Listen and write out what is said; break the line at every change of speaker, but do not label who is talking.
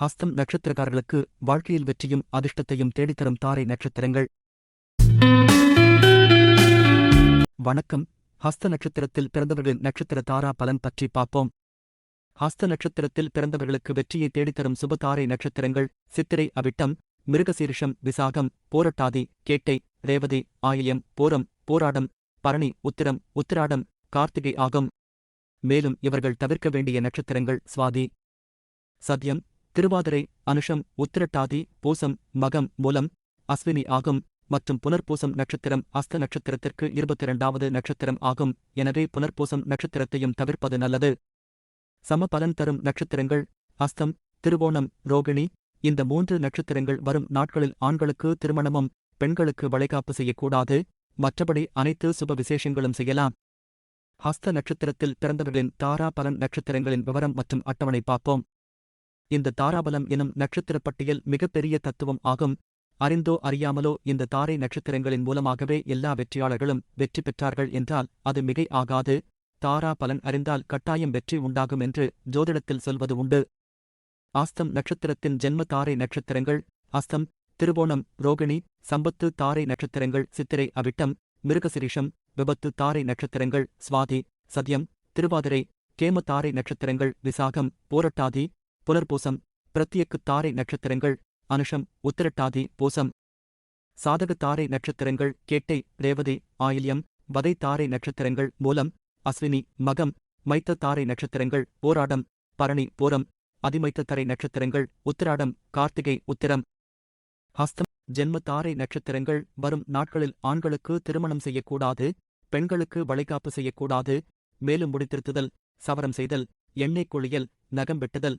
ஹஸ்தம் நட்சத்திரக்காரர்களுக்கு வாழ்க்கையில் வெற்றியும் அதிர்ஷ்டத்தையும் தேடித்தரும் தாரை நட்சத்திரங்கள். வணக்கம். ஹஸ்த நட்சத்திரத்தில் பிறந்தவர்களின் நட்சத்திர தாரா பலன் பற்றி பார்ப்போம். ஹஸ்த நட்சத்திரத்தில் பிறந்தவர்களுக்கு வெற்றியை தேடித்தரும் சுப தாரை நட்சத்திரங்கள் சித்திரை அவிட்டம் மிருகசீரிஷம் விசாகம் போரட்டாதி கேட்டை ரேவதி ஆயில்யம் போரம் போராடம் பரணி உத்திரம் உத்திராடம் கார்த்திகை ஆகும். மேலும் இவர்கள் தவிர்க்க வேண்டிய நட்சத்திரங்கள் சுவாதி. சத்யம் திருவாதிரை அனுஷம் உத்திரட்டாதி பூசம் மகம் மூலம் அஸ்வினி ஆகும் மற்றும் புனர்பூசம் நட்சத்திரம் அஸ்த நட்சத்திரத்திற்கு இருபத்தி இரண்டாவது நட்சத்திரம் ஆகும். எனவே புனர்பூசம் நட்சத்திரத்தையும் தவிர்ப்பது நல்லது. சம பலன் தரும் நட்சத்திரங்கள் அஸ்தம் திருவோணம் ரோகிணி இந்த மூன்று நட்சத்திரங்கள் வரும் நாட்களில் ஆண்களுக்கு திருமணமும் பெண்களுக்கு வளைகாப்பு செய்யக்கூடாது. மற்றபடி அனைத்து சுப விசேஷங்களும் செய்யலாம். ஹஸ்த நட்சத்திரத்தில் பிறந்தவர்களின் தாரா பலன் நட்சத்திரங்களின் விவரம் மற்றும் அட்டவணை பார்ப்போம். இந்த தாராபலம் எனும் நட்சத்திரப் பட்டியல் மிகப்பெரிய தத்துவம் ஆகும். அறிந்தோ அறியாமலோ இந்த தாரை நட்சத்திரங்களின் மூலமாகவே எல்லா வெற்றியாளர்களும் வெற்றி பெற்றார்கள் என்றால் அது மிகை ஆகாது. தாரா பலன் அறிந்தால் கட்டாயம் வெற்றி உண்டாகும் என்று ஜோதிடத்தில் சொல்வது உண்டு. ஆஸ்தம் நட்சத்திரத்தின் ஜென்ம தாரை நட்சத்திரங்கள் அஸ்தம் திருவோணம் ரோகிணி சம்பத்து தாரை நட்சத்திரங்கள் சித்திரை அவிட்டம் மிருகசிரிஷம் விபத்து தாரை நட்சத்திரங்கள் சுவாதி சத்யம் திருவாதிரை கேம தாரை நட்சத்திரங்கள் விசாகம் போரட்டாதி புலர்பூசம் பிரத்யக்கு தாரை நட்சத்திரங்கள் அனுஷம் உத்திரட்டாதி பூசம். சாதக தாரை நட்சத்திரங்கள் கேட்டை ரேவதி ஆயில்யம் வதை தாரை நட்சத்திரங்கள் மூலம் அஸ்வினி மகம் மைத்த தாரை நட்சத்திரங்கள் போராடம் பரணி போரம் அதிமைத்த தரை நட்சத்திரங்கள் உத்திராடம் கார்த்திகை உத்திரம். ஹஸ்தம் ஜென்ம தாரை நட்சத்திரங்கள் வரும் நாட்களில் ஆண்களுக்கு திருமணம் செய்யக்கூடாது பெண்களுக்கு வளைகாப்பு செய்யக்கூடாது மேலும் முடித்திருத்துதல் சவரம் செய்தல் எண்ணெய் குளியல் நகம் வெட்டுதல்